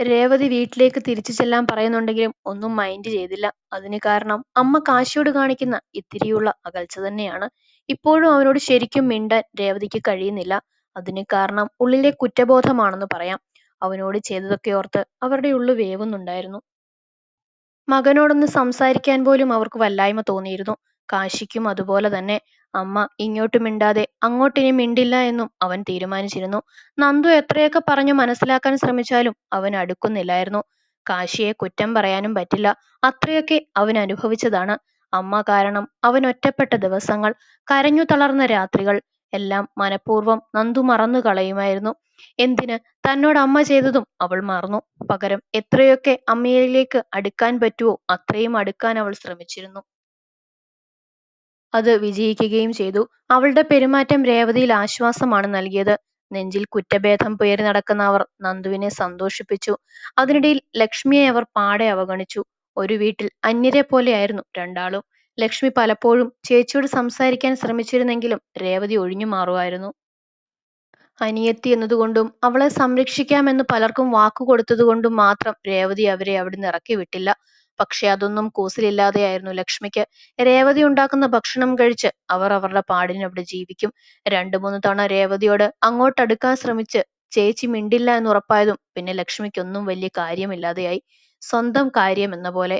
രേവതി വീട്ടിലേക്ക് തിരിച്ചു ചെല്ലാൻ പറയുന്നുണ്ടെങ്കിലും ഒന്നും മൈൻഡ് ചെയ്തില്ല. അതിന് കാരണം അമ്മ കാശിയോട് കാണിക്കുന്ന ഇത്തിരിയുള്ള അകൽച്ച തന്നെയാണ്. ഇപ്പോഴും അവനോട് ശരിക്കും മിണ്ടാൻ രേവതിക്ക് കഴിയുന്നില്ല. അതിന് കാരണം ഉള്ളിലെ കുറ്റബോധമാണെന്ന് പറയാം. അവനോട് ചെയ്തതൊക്കെ ഓർത്ത് അവരുടെ ഉള്ളു വേവുന്നുണ്ടായിരുന്നു. മകനോടൊന്ന് സംസാരിക്കാൻ പോലും അവർക്ക് വല്ലായ്മ തോന്നിയിരുന്നു. കാശിക്കും അതുപോലെ തന്നെ അമ്മ ഇങ്ങോട്ട് മിണ്ടാതെ അങ്ങോട്ടിനി മിണ്ടില്ല എന്നും അവൻ തീരുമാനിച്ചിരുന്നു. നന്ദു എത്രയൊക്കെ പറഞ്ഞു മനസ്സിലാക്കാൻ ശ്രമിച്ചാലും അവൻ അടുക്കുന്നില്ലായിരുന്നു. കാശിയെ കുറ്റം പറയാനും പറ്റില്ല. അത്രയൊക്കെ അവൻ അനുഭവിച്ചതാണ്. അമ്മ കാരണം അവൻ ഒറ്റപ്പെട്ട ദിവസങ്ങൾ കരഞ്ഞു തളർന്ന രാത്രികൾ എല്ലാം മനഃപൂർവം നന്ദു മറന്നു കളയുമായിരുന്നു. എന്തിന്? തന്നോട് അമ്മ ചെയ്തതും അവൾ മറന്നു. പകരം എത്രയൊക്കെ അമ്മയിലേക്ക് അടുക്കാൻ പറ്റുമോ അത്രയും അടുക്കാൻ അവൾ ശ്രമിച്ചിരുന്നു. അത് വിജയിക്കുകയും ചെയ്തു. അവളുടെ പെരുമാറ്റം രേവതിയിൽ ആശ്വാസമാണ് നൽകിയത്. നെഞ്ചിൽ കുറ്റഭേദം പേറി നടക്കുന്ന അവർ നന്ദുവിനെ സന്തോഷിപ്പിച്ചു. അതിനിടയിൽ ലക്ഷ്മിയെ അവർ പാടെ അവഗണിച്ചു. ഒരു വീട്ടിൽ അന്യരെ പോലെയായിരുന്നു രണ്ടാളും. ലക്ഷ്മി പലപ്പോഴും ചേച്ചിയോട് സംസാരിക്കാൻ ശ്രമിച്ചിരുന്നെങ്കിലും രേവതി ഒഴിഞ്ഞു മാറുമായിരുന്നു. അനിയത്തി എന്നതുകൊണ്ടും അവളെ സംരക്ഷിക്കാമെന്ന് പലർക്കും വാക്കുകൊടുത്തതുകൊണ്ടും മാത്രം രേവതി അവരെ അവിടുന്ന് ഇറക്കി വിട്ടില്ല പക്ഷെ അതൊന്നും കൂസലില്ലാതെയായിരുന്നു ലക്ഷ്മിക്ക്. രേവതി ഉണ്ടാക്കുന്ന ഭക്ഷണം കഴിച്ച് അവർ അവരുടെ പാടിനവിടെ ജീവിക്കും. രണ്ടു മൂന്ന് തവണ രേവതിയോട് അങ്ങോട്ടടുക്കാൻ ശ്രമിച്ച് ചേച്ചി മിണ്ടില്ല എന്ന് ഉറപ്പായതും പിന്നെ ലക്ഷ്മിക്കൊന്നും വലിയ കാര്യമില്ലാതെയായി. സ്വന്തം കാര്യം എന്ന പോലെ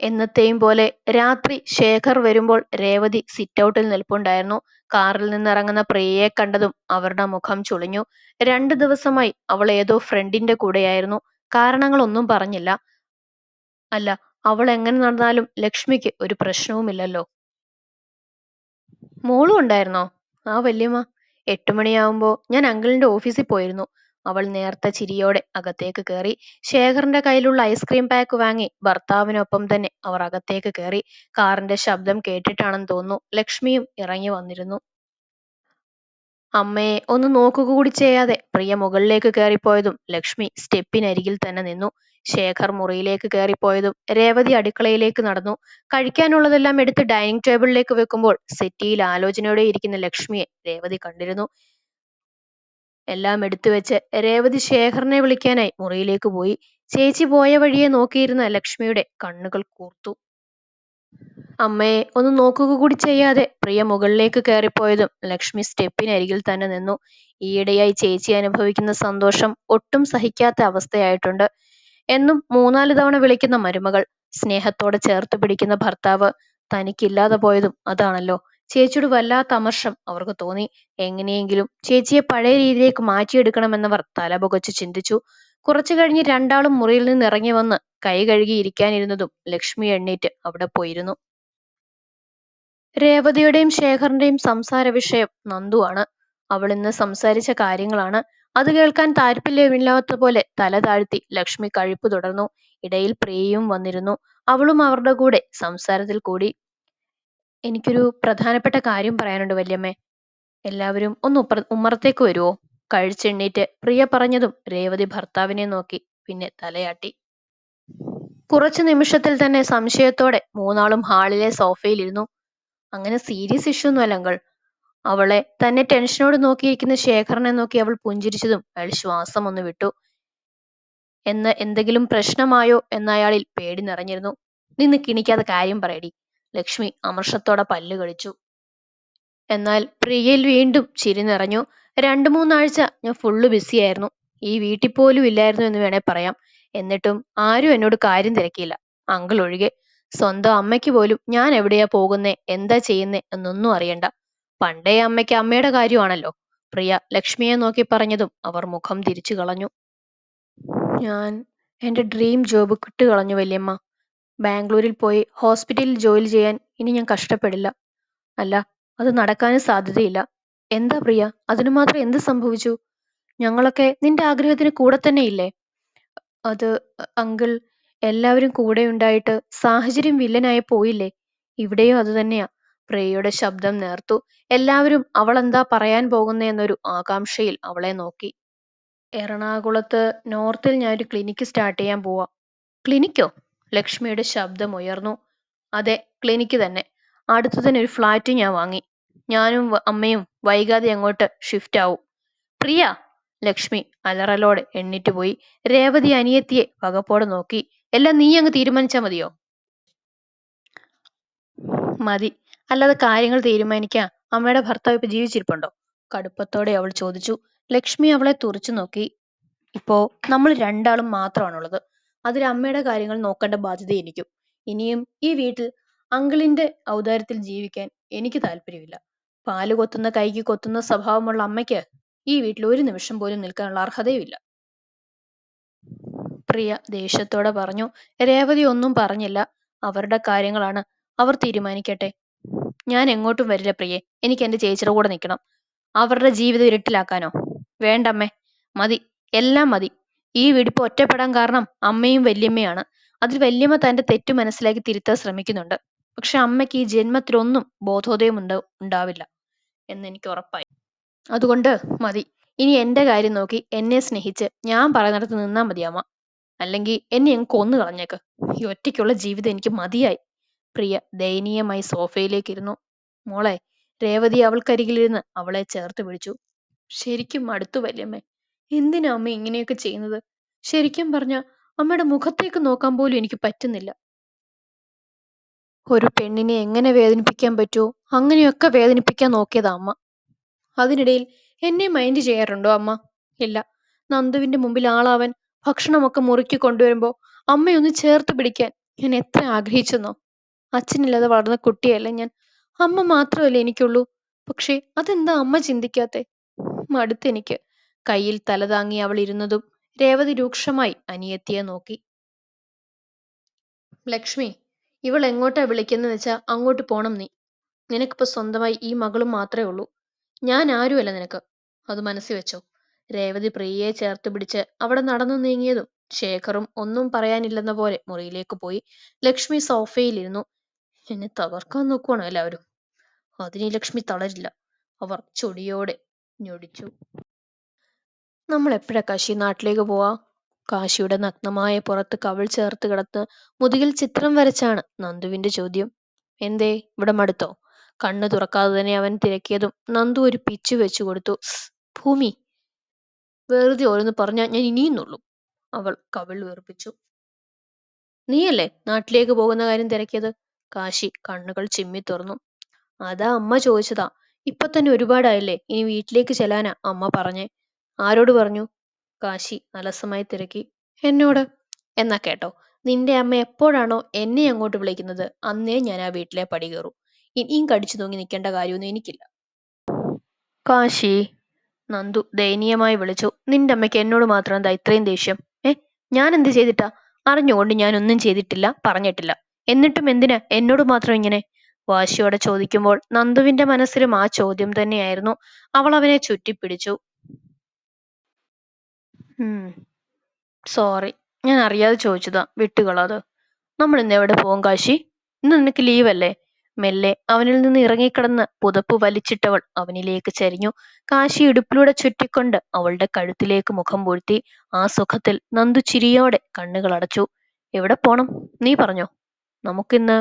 എന്നത്തെയും പോലെ രാത്രി ശേഖർ വരുമ്പോൾ രേവതി സിറ്റൗട്ടിൽ നിൽപ്പുണ്ടായിരുന്നു. കാറിൽ നിന്നിറങ്ങുന്ന പ്രിയയെ കണ്ടതും അവരുടെ മുഖം ചുളിഞ്ഞു. രണ്ടു ദിവസമായി അവൾ ഏതോ ഫ്രണ്ടിന്റെ കൂടെയായിരുന്നു. കാരണങ്ങളൊന്നും പറഞ്ഞില്ല. അല്ല അവൾ എങ്ങനെ നടന്നാലും ലക്ഷ്മിക്ക് ഒരു പ്രശ്നവുമില്ലല്ലോ. മോളും ഉണ്ടായിരുന്നോ? ആ വല്യമ്മ. എട്ടു മണിയാവുമ്പോ ഞാൻ അങ്കിളിന്റെ ഓഫീസിൽ പോയിരുന്നു. അവൾ നേർത്ത ചിരിയോടെ അകത്തേക്ക് കയറി ശേഖറിന്റെ കയ്യിലുള്ള ഐസ്ക്രീം പാക്ക് വാങ്ങി ഭർത്താവിനൊപ്പം തന്നെ അവർ അകത്തേക്ക് കയറി കാറിന്റെ ശബ്ദം കേട്ടിട്ടാണെന്ന് തോന്നുന്നു ലക്ഷ്മിയും ഇറങ്ങി വന്നിരുന്നു. ഒന്ന് നോക്കുക കൂടി ചെയ്യാതെ. പ്രിയ മുകളിലേക്ക് കയറിപ്പോയതും ലക്ഷ്മി സ്റ്റെപ്പിനരികിൽ തന്നെ നിന്നു. ശേഖർ മുറിയിലേക്ക് കയറിപ്പോയതും രേവതി അടുക്കളയിലേക്ക് നടന്നു. കഴിക്കാനുള്ളതെല്ലാം എടുത്ത് ഡൈനിങ് ടേബിളിലേക്ക് വെക്കുമ്പോൾ സെറ്റിയിൽ ആലോചനയോടെ ഇരിക്കുന്ന ലക്ഷ്മിയെ രേവതി കണ്ടിരുന്നു. എല്ലാം എടുത്തു വെച്ച് രേവതി ശേഖറിനെ വിളിക്കാനായി മുറിയിലേക്ക് പോയി. ചേച്ചി പോയ വഴിയെ നോക്കിയിരുന്ന ലക്ഷ്മിയുടെ കണ്ണുകൾ കൂർത്തു. അമ്മയെ ഒന്ന് നോക്കുക കൂടി ചെയ്യാതെ. പ്രിയ മുകളിലേക്ക് കയറിപ്പോയതും ലക്ഷ്മി സ്റ്റെപ്പിനരികിൽ തന്നെ നിന്നു. ഈയിടെയായി ചേച്ചി അനുഭവിക്കുന്ന സന്തോഷം ഒട്ടും സഹിക്കാത്ത അവസ്ഥയായിട്ടുണ്ട്. എന്നും മൂന്നാൽ തവണ വിളിക്കുന്ന മരുമകൾ സ്നേഹത്തോടെ ചേർത്ത് പിടിക്കുന്ന ഭർത്താവ് തനിക്കില്ലാതെ പോയതും അതാണല്ലോ. ചേച്ചിയുടെ വല്ലാത്ത അമർഷം അവർക്ക് തോന്നി. എങ്ങനെയെങ്കിലും ചേച്ചിയെ പഴയ രീതിയിലേക്ക് മാറ്റിയെടുക്കണമെന്നവർ തലപുകച്ച് ചിന്തിച്ചു. കുറച്ചു കഴിഞ്ഞ് രണ്ടാളും മുറിയിൽ നിന്ന് ഇറങ്ങി വന്ന് കൈ കഴുകി ഇരിക്കാനിരുന്നതും ലക്ഷ്മി എണ്ണീറ്റ് അവിടെ പോയിരുന്നു. രേവതിയുടെയും ശേഖറിന്റെയും സംസാര വിഷയം നന്ദുവാണ് അവൾ ഇന്ന് സംസാരിച്ച കാര്യങ്ങളാണ് അത് കേൾക്കാൻ താല്പര്യമില്ലാത്ത പോലെ തല താഴ്ത്തി ലക്ഷ്മി കഴിപ്പ് തുടർന്നു. ഇടയിൽ പ്രിയയും വന്നിരുന്നു. അവളും അവരുടെ കൂടെ സംസാരത്തിൽ കൂടി. എനിക്കൊരു പ്രധാനപ്പെട്ട കാര്യം പറയാനുണ്ട് വല്യമ്മേ. എല്ലാവരും ഒന്ന് ഉപ്പറ ഉമ്മറത്തേക്ക് വരുവോ? കഴിച്ചെണ്ണീറ്റ് പ്രിയ പറഞ്ഞതും രേവതി ഭർത്താവിനെ നോക്കി പിന്നെ തലയാട്ടി. കുറച്ചു നിമിഷത്തിൽ തന്നെ സംശയത്തോടെ മൂന്നാളും ഹാളിലെ സോഫയിലിരുന്നു അങ്ങനെ സീരിയസ് ഇഷ്യൂ ഒന്നുമല്ല അങ്കിൾ. അവളെ തന്നെ ടെൻഷനോട് നോക്കിയിരിക്കുന്ന ശേഖരനെ നോക്കി അവൾ പുഞ്ചിരിച്ചതും അയാൾ ശ്വാസം ഒന്ന് വിട്ടു. എന്ന് എന്തെങ്കിലും പ്രശ്നമായോ എന്നയാളിൽ പേടി നിറഞ്ഞിരുന്നു. നിന്ന് കിണിക്കാതെ കാര്യം പറയടി. ലക്ഷ്മി അമർഷത്തോടെ പല്ല് കളിച്ചു എന്നാൽ പ്രിയയിൽ വീണ്ടും ചിരി നിറഞ്ഞു. രണ്ടു മൂന്നാഴ്ച ഞാൻ ഫുള്ള് ബിസിയായിരുന്നു ഈ വീട്ടിൽ പോലും ഇല്ലായിരുന്നു എന്ന് വേണേ പറയാം. എന്നിട്ടും ആരും എന്നോട് കാര്യം തിരക്കിയില്ല. അങ്കിൾ ഒഴികെ സ്വന്തം അമ്മയ്ക്ക് പോലും ഞാൻ എവിടെയാ പോകുന്നേ? എന്താ ചെയ്യുന്നേ? എന്നൊന്നും അറിയണ്ട. പണ്ടേ അമ്മയ്ക്ക് അമ്മയുടെ കാര്യമാണല്ലോ. പ്രിയ ലക്ഷ്മിയെ നോക്കി പറഞ്ഞതും അവർ മുഖം തിരിച്ചു കളഞ്ഞു. ഞാൻ എന്റെ ഡ്രീം ജോബ് കിട്ടുകളഞ്ഞു വല്യമ്മ. ബാംഗ്ലൂരിൽ പോയി ഹോസ്പിറ്റലിൽ ജോലി ചെയ്യാൻ ഇനി ഞാൻ കഷ്ടപ്പെടില്ല. അല്ല അത് നടക്കാനും സാധ്യതയില്ല. എന്താ പ്രിയ? അതിനു മാത്രം എന്ത് സംഭവിച്ചു? ഞങ്ങളൊക്കെ നിന്റെ ആഗ്രഹത്തിന് കൂടെ തന്നെ ഇല്ലേ? അത് അങ്കിൾ എല്ലാവരും കൂടെ ഉണ്ടായിട്ട് സാഹചര്യം വില്ലനായി പോയില്ലേ? ഇവിടെയും അതുതന്നെയാ പ്രിയയുടെ ശബ്ദം നേർത്തു. എല്ലാവരും അവൾ എന്താ പറയാൻ പോകുന്നെന്നൊരു ആകാംക്ഷയിൽ അവളെ നോക്കി. എറണാകുളത്ത് നോർത്തിൽ ഞാൻ ഒരു ക്ലിനിക്ക് സ്റ്റാർട്ട് ചെയ്യാൻ പോവാ. ക്ലിനിക്കോ ലക്ഷ്മിയുടെ ശബ്ദം ഉയർന്നു. അതെ ക്ലിനിക്ക് തന്നെ. അടുത്തു തന്നെ ഒരു ഫ്ലാറ്റ് ഞാൻ വാങ്ങി. ഞാനും അമ്മയും വൈകാതെ അങ്ങോട്ട് ഷിഫ്റ്റ് ആവും. പ്രിയ! ലക്ഷ്മി അലറലോടെ എണ്ണിറ്റുപോയി രേവതി അനിയത്തിയെ വകപ്പോടെ നോക്കി. എല്ലാം നീ അങ്ങ് തീരുമാനിച്ചാ മതിയോ? മതി. അല്ലാതെ കാര്യങ്ങൾ തീരുമാനിക്കാൻ അമ്മയുടെ ഭർത്താവ് ഇപ്പൊ ജീവിച്ചിരിപ്പുണ്ടോ? കടുപ്പത്തോടെ അവൾ ചോദിച്ചു. ലക്ഷ്മി അവളെ തുറച്ചു നോക്കി. ഇപ്പോ നമ്മൾ രണ്ടാളും മാത്രമാണുള്ളത്. അതിൽ അമ്മയുടെ കാര്യങ്ങൾ നോക്കേണ്ട ബാധ്യത എനിക്കും. ഇനിയും ഈ വീട്ടിൽ അങ്കിളിന്റെ ഔദാര്യത്തിൽ ജീവിക്കാൻ എനിക്ക് താല്പര്യമില്ല. പാൽ കൊത്തുന്ന കൈക്ക് കൊത്തുന്ന സ്വഭാവമുള്ള അമ്മയ്ക്ക് ഈ വീട്ടിൽ ഒരു നിമിഷം പോലും നിൽക്കാനുള്ള അർഹതയുമില്ല. പ്രിയ ദേഷ്യത്തോടെ പറഞ്ഞു രേവതി ഒന്നും പറഞ്ഞില്ല. അവരുടെ കാര്യങ്ങളാണ് അവർ തീരുമാനിക്കട്ടെ. ഞാൻ എങ്ങോട്ടും വരില്ല പ്രിയെ. എനിക്ക് എന്റെ ചേച്ചിയുടെ കൂടെ നിൽക്കണം. അവരുടെ ജീവിതം ഇരുട്ടിലാക്കാനോ? വേണ്ടമ്മേ മതി. എല്ലാം മതി. ഈ വീടിപ്പ് ഒറ്റപ്പെടാൻ കാരണം അമ്മയും വല്യമ്മയാണ്. അതിൽ വല്യമ്മ തന്റെ തെറ്റു മനസ്സിലാക്കി തിരുത്താൻ ശ്രമിക്കുന്നുണ്ട്. പക്ഷെ അമ്മയ്ക്ക് ഈ ജന്മത്തിലൊന്നും ബോധോദയം ഉണ്ട് ഉണ്ടാവില്ല എന്നെനിക്ക് ഉറപ്പായി. അതുകൊണ്ട് മതി. ഇനി എന്റെ കാര്യം നോക്കി എന്നെ സ്നേഹിച്ച് ഞാൻ പറയുന്നിടത്ത് നിന്നാ മതി അമ്മ അല്ലെങ്കിൽ എന്നെ അങ്ങ് കൊന്നു കളഞ്ഞേക്ക്. ഈ ഒറ്റയ്ക്കുള്ള ജീവിതം എനിക്ക് മതിയായി. പ്രിയ ദയനീയമായി സോഫയിലേക്ക് ഇരുന്നു മോളെ രേവതി അവൾക്കരികിലിരുന്ന് അവളെ ചേർത്ത് പിടിച്ചു. ശരിക്കും മടുത്തു വല്യമ്മേ എന്തിനാ അമ്മ ഇങ്ങനെയൊക്കെ ചെയ്യുന്നത്? ശരിക്കും പറഞ്ഞ അമ്മയുടെ മുഖത്തേക്ക് നോക്കാൻ പോലും എനിക്ക് പറ്റുന്നില്ല. ഒരു പെണ്ണിനെ എങ്ങനെ വേദനിപ്പിക്കാൻ പറ്റുമോ അങ്ങനെയൊക്കെ വേദനിപ്പിക്കാൻ നോക്കിയതാ അമ്മ. അതിനിടയിൽ എന്നെ മൈൻഡ് ചെയ്യാറുണ്ടോ അമ്മ? ഇല്ല. നന്ദുവിന്റെ മുമ്പിൽ ആളാവൻ ഭക്ഷണമൊക്കെ മുറുക്കി കൊണ്ടുവരുമ്പോൾ അമ്മയൊന്ന് ചേർത്ത് പിടിക്കാൻ ഞാൻ എത്ര ആഗ്രഹിച്ചെന്നോ. അച്ഛനില്ലാതെ വളർന്ന കുട്ടിയല്ല ഞാൻ. അമ്മ മാത്രമല്ലേ എനിക്കുള്ളൂ. പക്ഷേ അതെന്താ അമ്മ ചിന്തിക്കാത്തെ? മടുത്തെനിക്ക് കയ്യിൽ തല താങ്ങി അവൾ ഇരുന്നതും രേവതി രൂക്ഷമായി അനിയത്തിയെ നോക്കി. ലക്ഷ്മി ഇവൾ എങ്ങോട്ടാ വിളിക്കുന്ന വെച്ചാ അങ്ങോട്ട് പോണം നീ. നിനക്കിപ്പോ സ്വന്തമായി ഈ മകളും മാത്രമേ ഉള്ളൂ. ഞാൻ ആരുമല്ല നിനക്ക്. അത് മനസ്സിൽ വെച്ചോ. രേവതി പ്രിയയെ ചേർത്ത് പിടിച്ച് അവിടെ നടന്നു നീങ്ങിയതും ശേഖറും ഒന്നും പറയാനില്ലെന്ന പോലെ മുറിയിലേക്ക് പോയി ലക്ഷ്മി സോഫയിലിരുന്നു. എന്നെ തകർക്കാൻ നോക്കുവാണോ എല്ലാവരും. അതിന് ലക്ഷ്മി തളരില്ല. അവർ ചൊടിയോടെ ഞൊടിച്ചു. നമ്മൾ എപ്പോഴാ കാശി നാട്ടിലേക്ക് പോവാ? കാശിയുടെ നഗ്നമായ പുറത്ത് കവിൾ ചേർത്ത് കിടന്ന് മുതുകിൽ ചിത്രം വരച്ചാണ് നന്ദുവിന്റെ ചോദ്യം. എന്തേ ഇവിടെ മടുത്തോ? കണ്ണു തുറക്കാതെ തന്നെ അവൻ തിരക്കിയതും നന്ദു ഒരു പിച്ചു വെച്ചു കൊടുത്തു. ഭൂമി വെറുതെ ഓരോന്ന് പറഞ്ഞാൽ ഞാൻ ഇനിയും അവൾ കവിൾ വീർപ്പിച്ചു. നീയല്ലേ നാട്ടിലേക്ക് പോകുന്ന കാര്യം തിരക്കിയത്? കാശി കണ്ണുകൾ ചിമ്മി തുറന്നു. അതാ അമ്മ ചോദിച്ചതാ. ഇപ്പൊ തന്നെ ഒരുപാടായില്ലേ? ഇനി വീട്ടിലേക്ക് ചെല്ലാനാ അമ്മ പറഞ്ഞേ. ആരോട് പറഞ്ഞു? കാശി അലസമായി തിരക്കി. എന്നോട്? എന്നാ കേട്ടോ. നിന്റെ അമ്മ എപ്പോഴാണോ എന്നെ അങ്ങോട്ട് വിളിക്കുന്നത്? അന്നേ ഞാൻ ആ വീട്ടിലെ പടി കയറും. ഇനിയും കടിച്ചു തൂങ്ങി നിൽക്കേണ്ട കാര്യമൊന്നും എനിക്കില്ല. കാശി നന്ദു ദയനീയമായി വിളിച്ചു. നിന്റെ അമ്മയ്ക്ക് എന്നോട് മാത്രം എന്താ ഇത്രയും ദേഷ്യം? ഏ? ഞാൻ എന്ത് ചെയ്തിട്ടാ? അറിഞ്ഞുകൊണ്ട് ഞാൻ ഒന്നും ചെയ്തിട്ടില്ല പറഞ്ഞിട്ടില്ല. എന്നിട്ടും എന്തിനാ എന്നോട് മാത്രം ഇങ്ങനെ? വാശിയോടെ ചോദിക്കുമ്പോൾ നന്ദുവിന്റെ മനസ്സിലും ആ ചോദ്യം തന്നെയായിരുന്നു. അവൾ അവനെ ചുറ്റിപ്പിടിച്ചു. സോറി. ഞാൻ അറിയാതെ ചോദിച്ചതാ. വിട്ടുകളാത് നമ്മൾ ഇന്ന് എവിടെ പോകും കാശി? ഇന്ന് നിനക്ക് ലീവല്ലേ? മെല്ലെ അവനിൽ നിന്ന് ഇറങ്ങിക്കിടന്ന് പുതപ്പ് വലിച്ചിട്ടവൾ അവനിലേക്ക് ചരിഞ്ഞു. കാശി ഇടുപ്പിലൂടെ ചുറ്റിക്കൊണ്ട് അവളുടെ കഴുത്തിലേക്ക് മുഖം പൂഴ്ത്തി ആ സുഖത്തിൽ നന്ദു ചിരിയോടെ കണ്ണുകൾ അടച്ചു. എവിടെ പോണം? നീ പറഞ്ഞോ? നമുക്കിന്ന്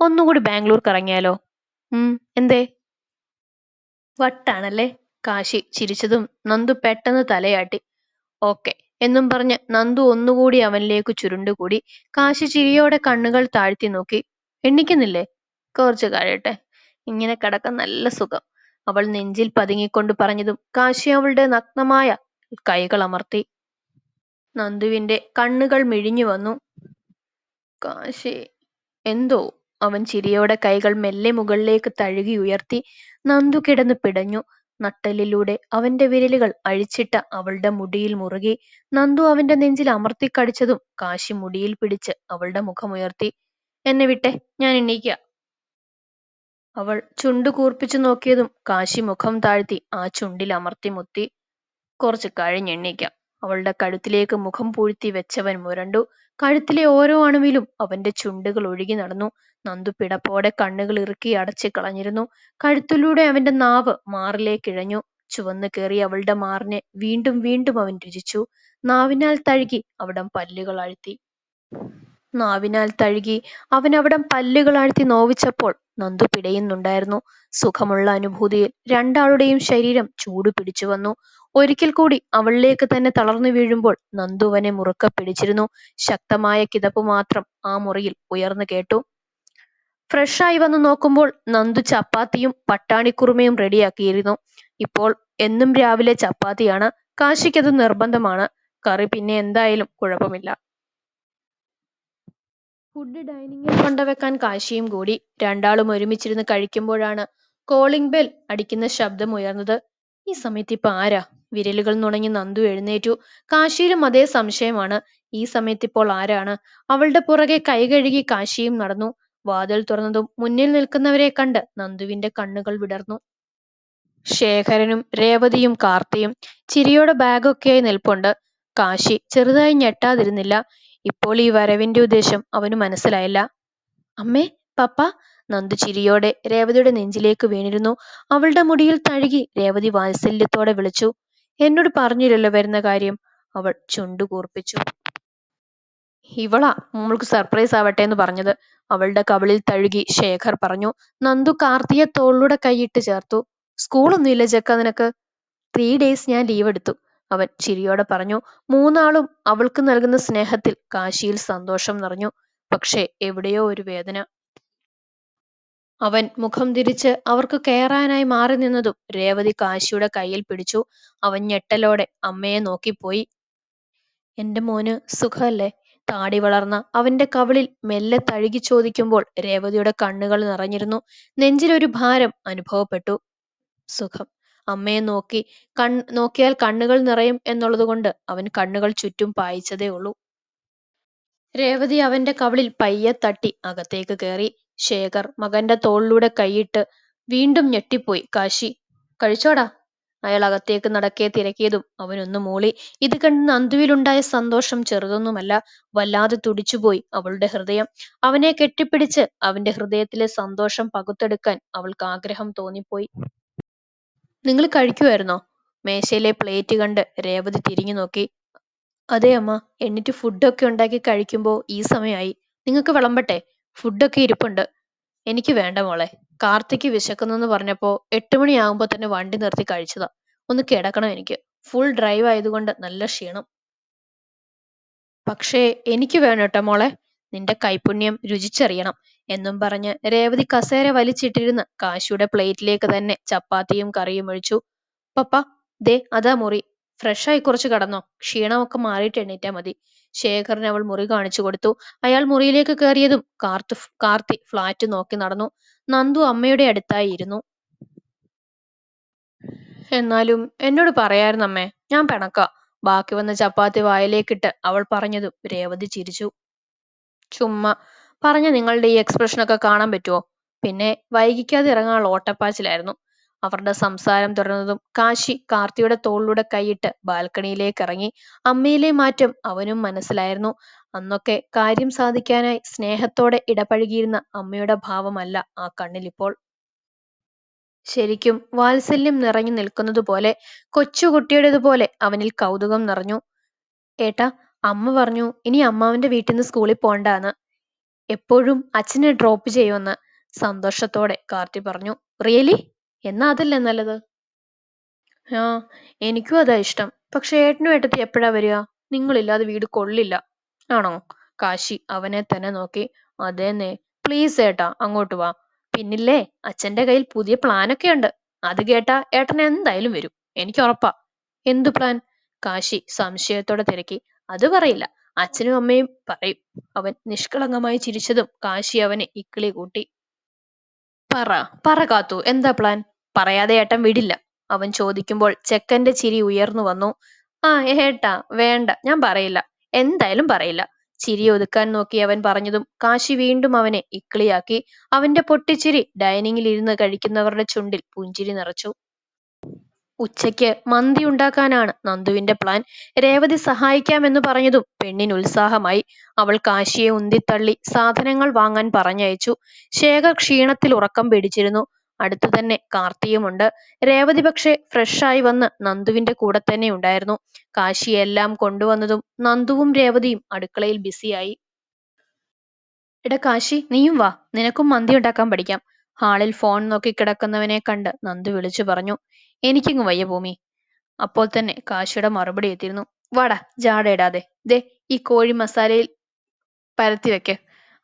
ഒന്നുകൂടി ബാംഗ്ലൂർ കറങ്ങിയാലോ ഉം എന്തേ? വട്ടാണല്ലേ? കാശി ചിരിച്ചതും നന്ദു പെട്ടെന്ന് തലയാട്ടി. ഓക്കെ എന്നും പറഞ്ഞ് നന്ദു ഒന്നുകൂടി അവനിലേക്ക് ചുരുണ്ടുകൂടി. കാശി ചിരിയോടെ കണ്ണുകൾ താഴ്ത്തി നോക്കി. എണ്ണിക്കുന്നില്ലേ? കുറച്ച് കഴിയട്ടെ. ഇങ്ങനെ കിടക്കാൻ നല്ല സുഖം. അവൾ നെഞ്ചിൽ പതുങ്ങിക്കൊണ്ട് പറഞ്ഞതും കാശി അവളുടെ നഗ്നമായ കൈകൾ അമർത്തി. നന്ദുവിന്റെ കണ്ണുകൾ മിഴിഞ്ഞു വന്നു. കാശി എന്തോ? അവൻ ചിരിയോടെ കൈകൾ മെല്ലെ മുകളിലേക്ക് തഴുകി ഉയർത്തി നന്ദു കിടന്നു പിടഞ്ഞു. നട്ടലിലൂടെ അവന്റെ വിരലുകൾ അഴിച്ചിട്ട അവളുടെ മുടിയിൽ മുറുകി നന്ദു അവന്റെ നെഞ്ചിൽ അമർത്തി കടിച്ചതും കാശി മുടിയിൽ പിടിച്ച് അവളുടെ മുഖമുയർത്തി. എന്നെ വിട്ടെ ഞാൻ എണീക്ക. അവൾ ചുണ്ടു കൂർപ്പിച്ചു നോക്കിയതും കാശി മുഖം താഴ്ത്തി ആ ചുണ്ടിൽ അമർത്തി മുത്തി കുറച്ച് കഴിഞ്ഞെണ്ണീക്കാം അവളുടെ കഴുത്തിലേക്ക് മുഖം പൂഴ്ത്തി വെച്ചവൻ മുരണ്ടു. കഴുത്തിലെ ഓരോ അണുവിലും അവന്റെ ചുണ്ടുകൾ ഒഴുകി നടന്നു. നന്ദു പിടപ്പോടെ കണ്ണുകൾ ഇറുക്കി അടച്ചു കളഞ്ഞിരുന്നു. കഴുത്തിലൂടെ അവന്റെ നാവ് മാറിലേക്കിഴഞ്ഞു ചുവന്നു കയറി അവളുടെ മാറിനെ വീണ്ടും വീണ്ടും അവൻ രുചിച്ചു. നാവിനാൽ തഴുകി അവിടം പല്ലുകൾ അഴുത്തി. നാവിനാൽ തഴുകി അവനവിടം പല്ലുകളാഴ്ത്തി നോവിച്ചപ്പോൾ നന്ദു പിടയുന്നുണ്ടായിരുന്നു. സുഖമുള്ള അനുഭൂതിയിൽ രണ്ടാളുടെയും ശരീരം ചൂടുപിടിച്ചു വന്നു. ഒരിക്കൽ കൂടി അവളിലേക്ക് തന്നെ തളർന്നു വീഴുമ്പോൾ നന്ദുവനെ മുറുക്കെ പിടിച്ചിരുന്നു. ശക്തമായ കിതപ്പ് മാത്രം ആ മുറിയിൽ ഉയർന്നു കേട്ടു. ഫ്രഷായി വന്നു നോക്കുമ്പോൾ നന്ദു ചപ്പാത്തിയും പട്ടാണിക്കുറുമയും റെഡിയാക്കിയിരുന്നു. ഇപ്പോൾ എന്നും രാവിലെ ചപ്പാത്തിയാണ്. കാശിക്കത് നിർബന്ധമാണ്. കറി പിന്നെ എന്തായാലും കുഴപ്പമില്ല. ഫുഡ് ഡൈനിങ്ങിൽ കൊണ്ടുവെക്കാൻ കാശിയും കൂടി. രണ്ടാളും ഒരുമിച്ചിരുന്ന് കഴിക്കുമ്പോഴാണ് കോളിംഗ് ബെൽ അടിക്കുന്ന ശബ്ദം ഉയർന്നത്. ഈ സമയത്തിപ്പോ ആരാ? വിരലുകൾ നുണഞ്ഞ് നന്ദു എഴുന്നേറ്റു. കാശിയിലും അതേ സംശയമാണ്. ഈ സമയത്ത് ഇപ്പോൾ ആരാണ്? അവളുടെ പുറകെ കൈകഴുകി കാശിയും നടന്നു. വാതിൽ തുറന്നതും മുന്നിൽ നിൽക്കുന്നവരെ കണ്ട് നന്ദുവിന്റെ കണ്ണുകൾ വിടർന്നു. ശേഖരനും രേവതിയും കാർത്തിയും ചിരിയോടെ ബാഗൊക്കെയായി നിൽപ്പുണ്ട്. കാശി ചെറുതായി ഞെട്ടാതിരുന്നില്ല. ഇപ്പോൾ ഈ വരവിന്റെ ഉദ്ദേശം അവനു മനസ്സിലായില്ല. അമ്മേ പപ്പാ നന്ദു ചിരിയോടെ രേവതിയുടെ നെഞ്ചിലേക്ക് വീണിരുന്നു. അവളുടെ മുടിയിൽ തഴുകി രേവതി വാത്സല്യത്തോടെ വിളിച്ചു. എന്നോട് പറഞ്ഞില്ലല്ലോ വരുന്ന കാര്യം. അവൾ ചുണ്ടു കൂർപ്പിച്ചു. ഇവളാ മോൾക്ക് സർപ്രൈസ് ആവട്ടെന്ന് പറഞ്ഞത്. അവളുടെ കവിളിൽ തഴുകി ശേഖർ പറഞ്ഞു. നന്ദു കാർത്തിയ തോളിലൂടെ കൈയിട്ട് ചേർത്തു. സ്കൂളൊന്നും ഇല്ല ചെക്കാ നിനക്ക്? ത്രീ ഡേയ്സ് ഞാൻ ലീവ് എടുത്തു. അവൻ ചിരിയോടെ പറഞ്ഞു. മൂന്നാളും അവൾക്ക് നൽകുന്ന സ്നേഹത്തിൽ കാശിയിൽ സന്തോഷം നിറഞ്ഞു. പക്ഷേ എവിടെയോ ഒരു വേദന. അവൻ മുഖം തിരിച്ച് അവർക്ക് കയറാനായി മാറി നിന്നതും രേവതി കാശിയുടെ കയ്യിൽ പിടിച്ചു. അവൻ ഞെട്ടലോടെ അമ്മയെ നോക്കിപ്പോയി. എന്റെ മോന് സുഖമല്ലേ താടി വളർന്ന അവന്റെ കവിളിൽ മെല്ലെ തഴുകി ചോദിക്കുമ്പോൾ രേവതിയുടെ കണ്ണുകൾ നിറഞ്ഞിരുന്നു. നെഞ്ചിലൊരു ഭാരം അനുഭവപ്പെട്ടു. സുഖം. അമ്മയെ നോക്കി കൺ നോക്കിയാൽ കണ്ണുകൾ നിറയും എന്നുള്ളതുകൊണ്ട് അവൻ കണ്ണുകൾ ചുറ്റും പായിച്ചതേ ഉള്ളൂ. രേവതി അവന്റെ കവിളിൽ പയ്യെ തട്ടി അകത്തേക്ക് കയറി. ശേഖർ മകന്റെ തോളിലൂടെ കൈയിട്ട് വീണ്ടും ഞെട്ടിപ്പോയി. കാശി കഴിച്ചോടാ? അയാൾ അകത്തേക്ക് നടക്കെ തിരക്കിയതും അവനൊന്ന് മൂളി. ഇത് കണ്ട് നന്ദുവിലുണ്ടായ സന്തോഷം ചെറുതൊന്നുമല്ല. വല്ലാതെ തുടിച്ചുപോയി അവളുടെ ഹൃദയം. അവനെ കെട്ടിപ്പിടിച്ച് അവന്റെ ഹൃദയത്തിലെ സന്തോഷം പകുത്തെടുക്കാൻ അവൾക്ക് ആഗ്രഹം തോന്നിപ്പോയി. നിങ്ങൾ കഴിക്കുവായിരുന്നോ? മേശയിലെ പ്ലേറ്റ് കണ്ട് രേവതി തിരിഞ്ഞു നോക്കി. അതെ അമ്മ. എന്നിട്ട് ഫുഡൊക്കെ ഉണ്ടാക്കി കഴിക്കുമ്പോ ഈ സമയായി. നിങ്ങൾക്ക് വിളമ്പട്ടെ? ഫുഡൊക്കെ ഇരിപ്പുണ്ട്. എനിക്ക് വേണ്ട മോളെ. കാർത്തിക്ക് വിശക്കുന്നെന്ന് പറഞ്ഞപ്പോ എട്ടുമണിയാകുമ്പോ തന്നെ വണ്ടി നിർത്തി കഴിച്ചതാ. ഒന്ന് കിടക്കണം എനിക്ക്. ഫുൾ ഡ്രൈവ് ആയതുകൊണ്ട് നല്ല ക്ഷീണം. പക്ഷേ എനിക്ക് വേണട്ടോ മോളെ. നിന്റെ കൈപുണ്യം രുചിച്ചറിയണം എന്നും പറഞ്ഞ് രേവതി കസേര വലിച്ചിട്ടിരുന്ന് കാശിയുടെ പ്ലേറ്റിലേക്ക് തന്നെ ചപ്പാത്തിയും കറിയും ഒഴിച്ചു. പപ്പ ദേ അതാ മുറി. ഫ്രഷായി കുറച്ച് കിടന്നോ. ക്ഷീണമൊക്കെ മാറിയിട്ട് എണീറ്റാ മതി. ശേഖറിന് അവൾ മുറി കാണിച്ചു കൊടുത്തു. അയാൾ മുറിയിലേക്ക് കയറിയതും കാർത്തു കാർത്തി ഫ്ലാറ്റ് നോക്കി നടന്നു. നന്ദു അമ്മയുടെ അടുത്തായി ഇരുന്നു. എന്നാലും എന്നോട് പറയായിരുന്നു അമ്മേ. ഞാൻ പിണക്ക ബാക്കി വന്ന ചപ്പാത്തി വായിലേക്കിട്ട് അവൾ പറഞ്ഞതും രേവതി ചിരിച്ചു. ചുമ്മാ. പറഞ്ഞ നിങ്ങളുടെ ഈ എക്സ്പ്രഷനൊക്കെ കാണാൻ പറ്റുവോ? പിന്നെ വൈകിക്കാതെ ഇറങ്ങാനുള്ള ഓട്ടപ്പാച്ചിലായിരുന്നു. അവരുടെ സംസാരം തുടർന്നതും കാശി കാർത്തിയുടെ തോളിലൂടെ കൈയിട്ട് ബാൽക്കണിയിലേക്ക് ഇറങ്ങി. അമ്മയിലെ മാറ്റം അവനും മനസ്സിലായിരുന്നു. അന്നൊക്കെ കാര്യം സാധിക്കാനായി സ്നേഹത്തോടെ ഇടപഴകിയിരുന്ന അമ്മയുടെ ഭാവമല്ല ആ കണ്ണിലിപ്പോൾ. ശരിക്കും വാത്സല്യം നിറഞ്ഞു നിൽക്കുന്നതുപോലെ കൊച്ചുകുട്ടിയുടേതുപോലെ അവനിൽ കൗതുകം നിറഞ്ഞു. ഏട്ടാ അമ്മ പറഞ്ഞു ഇനി അമ്മാവന്റെ വീട്ടിൽ നിന്ന് സ്കൂളിൽ പോണ്ടാന്ന്. എപ്പോഴും അച്ഛനെ ഡ്രോപ്പ് ചെയ്യുമെന്ന് സന്തോഷത്തോടെ കാർത്തി പറഞ്ഞു. റിയലി? എന്നാ അതല്ലേ നല്ലത്. ആ എനിക്കും അതാ ഇഷ്ടം. പക്ഷെ ഏട്ടനും ഏട്ടത്തി എപ്പോഴാ വരിക? നിങ്ങളില്ലാതെ വീട് കൊള്ളില്ല. ആണോ? കാശി അവനെ തന്നെ നോക്കി. അതേന്നെ. പ്ലീസ് ഏട്ടാ അങ്ങോട്ട് വാ. പിന്നില്ലേ അച്ഛന്റെ കയ്യിൽ പുതിയ പ്ലാനൊക്കെ ഉണ്ട്. അത് കേട്ടാ ഏട്ടൻ എന്തായാലും വരും. എനിക്ക് ഉറപ്പാ. എന്തു പ്ലാൻ? കാശി സംശയത്തോടെ തിരക്കി. അത് പറയില്ല. അച്ഛനും അമ്മയും പറയും. അവൻ നിഷ്കളങ്കമായി ചിരിച്ചതും കാശി അവനെ ഇക്കിളി കൂട്ടി. പറ പറ കാത്തു എന്താ പ്ലാൻ? പറയാതെ ഏട്ടൻ വിടില്ല. അവൻ ചോദിക്കുമ്പോൾ ചെക്കന്റെ ചിരി ഉയർന്നു വന്നു. ആ ഏട്ടാ വേണ്ട ഞാൻ പറയില്ല. എന്തായാലും പറയില്ല. ചിരി ഒതുക്കാൻ നോക്കി അവൻ പറഞ്ഞതും കാശി വീണ്ടും അവനെ ഇക്കിളിയാക്കി. അവന്റെ പൊട്ടിച്ചിരി ഡൈനിങ്ങിൽ ഇരുന്ന് കഴിക്കുന്നവരുടെ ചുണ്ടിൽ പുഞ്ചിരി നിറച്ചു. ഉച്ചയ്ക്ക് മന്തി ഉണ്ടാക്കാനാണ് നന്ദുവിന്റെ പ്ലാൻ. രേവതി സഹായിക്കാമെന്ന് പറഞ്ഞതും പെണ്ണിന് ഉത്സാഹമായി. അവൾ കാശിയെ ഉന്തിത്തള്ളി സാധനങ്ങൾ വാങ്ങാൻ പറഞ്ഞയച്ചു. ശേഖർ ക്ഷീണത്തിൽ ഉറക്കം പിടിച്ചിരുന്നു. അടുത്തു തന്നെ കാർത്തിയുമുണ്ട്. രേവതി പക്ഷേ ഫ്രഷായി വന്ന് നന്ദുവിന്റെ കൂടെ തന്നെ ഉണ്ടായിരുന്നു. കാശി എല്ലാം കൊണ്ടുവന്നതും നന്ദുവും രേവതിയും അടുക്കളയിൽ ബിസിയായി. എടാ കാശി നീയും വാ നിനക്കും മന്തി ഉണ്ടാക്കാൻ പഠിക്കാം ഹാളിൽ ഫോൺ നോക്കി കിടക്കുന്നവനെ കണ്ട് നന്ദു വിളിച്ചു പറഞ്ഞു എനിക്കിങ്ങ് വയ്യ ഭൂമി. അപ്പോൾ തന്നെ കാശിയുടെ മറുപടി എത്തിയിരുന്നു. വാടാ ജാടയിടാതെ ദേ ഈ കോഴി മസാലയിൽ പരത്തി വെക്ക്.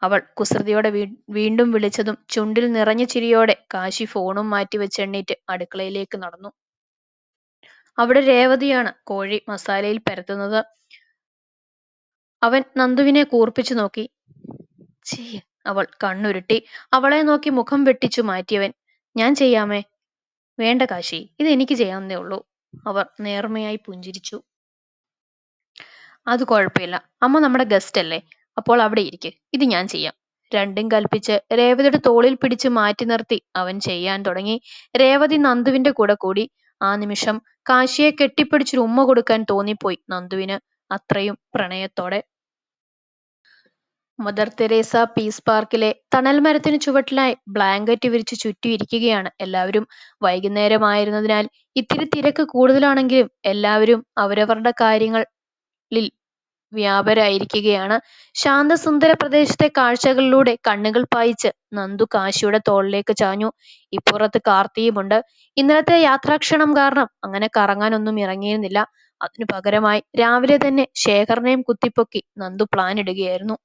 അവൾ കുസൃതിയോടെ വീണ്ടും വിളിച്ചതും ചുണ്ടിൽ നിറഞ്ഞ ചിരിയോടെ കാശി ഫോണും മാറ്റി വെച്ചെണ്ണീറ്റ് അടുക്കളയിലേക്ക് നടന്നു. അവിടെ രേവതിയാണ് കോഴി മസാലയിൽ പരത്തുന്നത്. അവൻ നന്ദുവിനെ കൂർപ്പിച്ചു നോക്കി. "ചെയ്യ്" അവൾ കണ്ണുരുട്ടി. അവളെ നോക്കി മുഖം വെട്ടിച്ചു മാറ്റിയവൻ. ഞാൻ ചെയ്യാമേ? വേണ്ട കാശി ഇത് എനിക്ക് ചെയ്യാവുന്നേ ഉള്ളൂ. അവർ നേർമയായി പുഞ്ചിരിച്ചു. അത് കുഴപ്പമില്ല. അമ്മ നമ്മുടെ ഗസ്റ്റ് അല്ലേ? അപ്പോൾ അവിടെ ഇരിക്ക്. ഇത് ഞാൻ ചെയ്യാം. രണ്ടും കൽപ്പിച്ച് രേവതിയുടെ തോളിൽ പിടിച്ച് മാറ്റി നിർത്തി. അവൻ ചെയ്യാൻ തുടങ്ങി. രേവതി നന്ദുവിന്റെ കൂടെ കൂടി. ആ നിമിഷം കാശിയെ കെട്ടിപ്പിടിച്ചൊരു ഉമ്മ കൊടുക്കാൻ തോന്നിപ്പോയി നന്ദുവിന്. അത്രയും പ്രണയത്തോടെ മദർ തെരേസ പീസ് പാർക്കിലെ തണൽ മരത്തിന് ചുവട്ടിലായി ബ്ലാങ്കറ്റ് വിരിച്ച് ചുറ്റിയിരിക്കുകയാണ് എല്ലാവരും. വൈകുന്നേരമായിരുന്നതിനാൽ ഇത്തിരി തിരക്ക് കൂടുതലാണെങ്കിലും എല്ലാവരും അവരവരുടെ കാര്യങ്ങളിൽ വ്യാപരായിരിക്കുകയാണ്. ശാന്തസുന്ദര പ്രദേശത്തെ കാഴ്ചകളിലൂടെ കണ്ണുകൾ പായിച്ച് നന്ദു കാശിയുടെ തോളിലേക്ക് ചാഞ്ഞു. ഇപ്പുറത്ത് കാർത്തിയുമുണ്ട്. ഇന്നലത്തെ യാത്രാക്ഷണം കാരണം അങ്ങനെ കറങ്ങാനൊന്നും ഇറങ്ങിയിരുന്നില്ല. അതിനു പകരമായി രാവിലെ തന്നെ ശേഖറിനെയും കുത്തിപ്പൊക്കി നന്ദു പ്ലാൻ ഇടുകയായിരുന്നു.